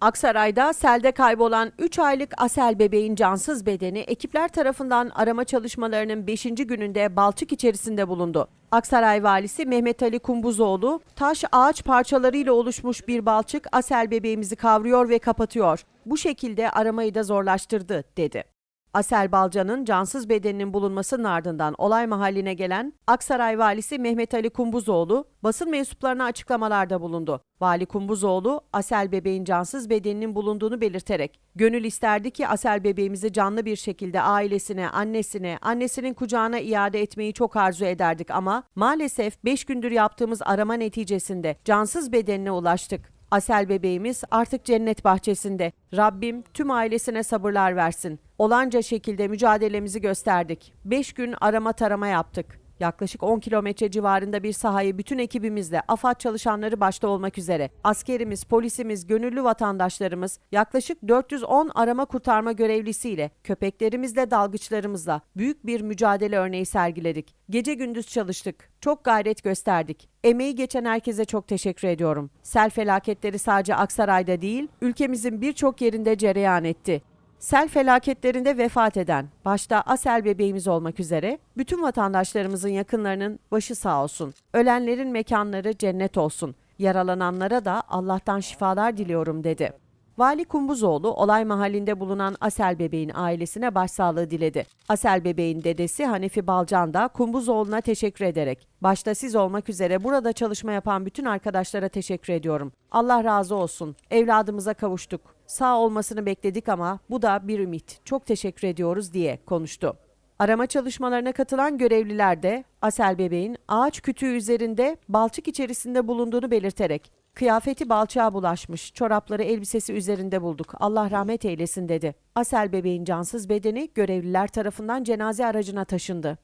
Aksaray'da selde kaybolan 3 aylık Asel bebeğin cansız bedeni ekipler tarafından arama çalışmalarının 5. gününde balçık içerisinde bulundu. Aksaray valisi Mehmet Ali Kumbuzoğlu, taş ağaç parçalarıyla oluşmuş bir balçık Asel bebeğimizi kavruyor ve kapatıyor. Bu şekilde aramayı da zorlaştırdı, dedi. Asel Balcan'ın cansız bedeninin bulunmasının ardından olay mahalline gelen Aksaray valisi Mehmet Ali Kumbuzoğlu basın mensuplarına açıklamalarda bulundu. Vali Kumbuzoğlu, Asel bebeğin cansız bedeninin bulunduğunu belirterek, gönül isterdi ki Asel bebeğimizi canlı bir şekilde ailesine, annesine, annesinin kucağına iade etmeyi çok arzu ederdik ama maalesef 5 gündür yaptığımız arama neticesinde cansız bedenine ulaştık. Asel bebeğimiz artık cennet bahçesinde. Rabbim tüm ailesine sabırlar versin. Olanca şekilde mücadelemizi gösterdik. 5 gün arama tarama yaptık. Yaklaşık 10 kilometre civarında bir sahayı bütün ekibimizle AFAD çalışanları başta olmak üzere askerimiz, polisimiz, gönüllü vatandaşlarımız yaklaşık 410 arama kurtarma görevlisiyle, köpeklerimizle, dalgıçlarımızla büyük bir mücadele örneği sergiledik. Gece gündüz çalıştık. Çok gayret gösterdik. Emeği geçen herkese çok teşekkür ediyorum. Sel felaketleri sadece Aksaray'da değil, ülkemizin birçok yerinde cereyan etti. Sel felaketlerinde vefat eden, başta Asel bebeğimiz olmak üzere, bütün vatandaşlarımızın yakınlarının başı sağ olsun. Ölenlerin mekanları cennet olsun. Yaralananlara da Allah'tan şifalar diliyorum dedi. Vali Kumbuzoğlu olay mahallinde bulunan Asel bebeğin ailesine başsağlığı diledi. Asel bebeğin dedesi Hanefi Balcan da Kumbuzoğlu'na teşekkür ederek, başta siz olmak üzere burada çalışma yapan bütün arkadaşlara teşekkür ediyorum. Allah razı olsun. Evladımıza kavuştuk. Sağ olmasını bekledik ama bu da bir ümit. Çok teşekkür ediyoruz diye konuştu. Arama çalışmalarına katılan görevliler de Asel bebeğin ağaç kütüğü üzerinde balçık içerisinde bulunduğunu belirterek kıyafeti balçığa bulaşmış, çorapları elbisesi üzerinde bulduk. Allah rahmet eylesin dedi. Asel bebeğin cansız bedeni görevliler tarafından cenaze aracına taşındı.